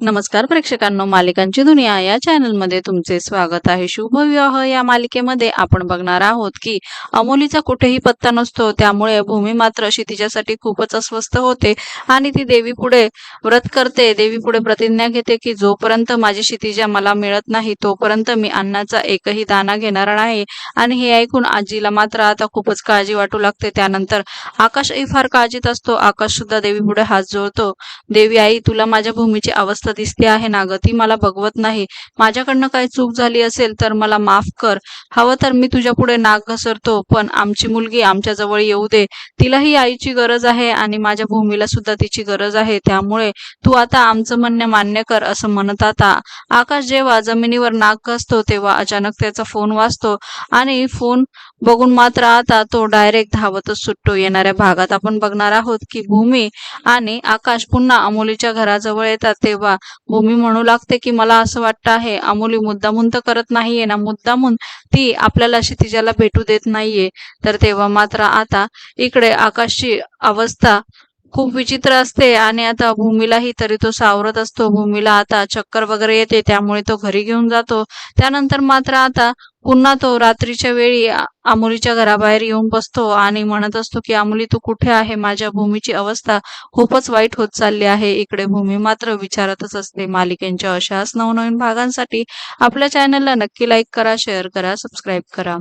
नमस्कार प्रेक्षकांनो मालिकांची दुनिया या चॅनलमध्ये तुमचे स्वागत आहे. शुभविवाह या मालिकेमध्ये आपण बघणार आहोत की अमोलीचा कुठेही पत्ता नसतो त्यामुळे भूमी मात्र अशी तिच्यासाठी खूपच अस्वस्थ होते आणि ती देवी पुढे व्रत करते. देवी पुढे प्रतिज्ञा घेते की जोपर्यंत माझी क्षितिजा मला मिळत नाही तोपर्यंत मी अन्नाचा एकही दाना घेणार नाही. आणि हे ऐकून आजीला मात्र आता खूपच काळजी वाटू लागते. त्यानंतर आकाशही फार काळजीत असतो. आकाश सुद्धा देवी पुढे हात जोडतो. देवी आई तुला माझ्या भूमीची अवस्था दिसते आहे ना ग? ती मला बघवत नाही. माझ्याकडनं काही चूक झाली असेल तर मला माफ कर. हवं तर मी तुझ्या पुढे नाक घसरतो पण आमची मुलगी आमच्या जवळ येऊ दे. तिलाही आईची गरज आहे आणि माझ्या भूमीला सुद्धा तिची गरज आहे. त्यामुळे तू आता आमचं म्हणणं मान्य कर असं म्हणत आता. आकाश जेव्हा जमिनीवर नाक घसतो तेव्हा अचानक त्याचा फोन वाचतो आणि फोन बघून मात्र आता तो डायरेक्ट धावतच सुटतो. येणाऱ्या भागात आपण बघणार आहोत की भूमी आणि आकाश पुन्हा अमोलीच्या घराजवळ येतात. तेव्हा भूमी म्हणू लागते की मला असं वाटतं आहे अमोली मुद्दामून तर करत नाहीये ना. मुद्दामून ती आपल्याला क्षितिजाला भेटू देत नाहीये. तर तेव्हा मात्र आता इकडे आकाशची अवस्था खूप विचित्र असते आणि आता भूमीलाही तरी तो सावरत असतो. भूमीला आता चक्कर वगैरे येते त्यामुळे तो घरी घेऊन जातो. त्यानंतर मात्र आता पुन्हा तो रात्रीच्या वेळी आ- घराबाहेर येऊन बसतो आणि म्हणत असतो की अमुली तू कुठे आहे? माझ्या भूमीची अवस्था खूपच वाईट होत चालली आहे. इकडे भूमी मात्र विचारतच असते. मालिकेंच्या अशाच नवनवीन भागांसाठी आपल्या चॅनलला नक्की लाईक करा शेअर करा सबस्क्राईब करा.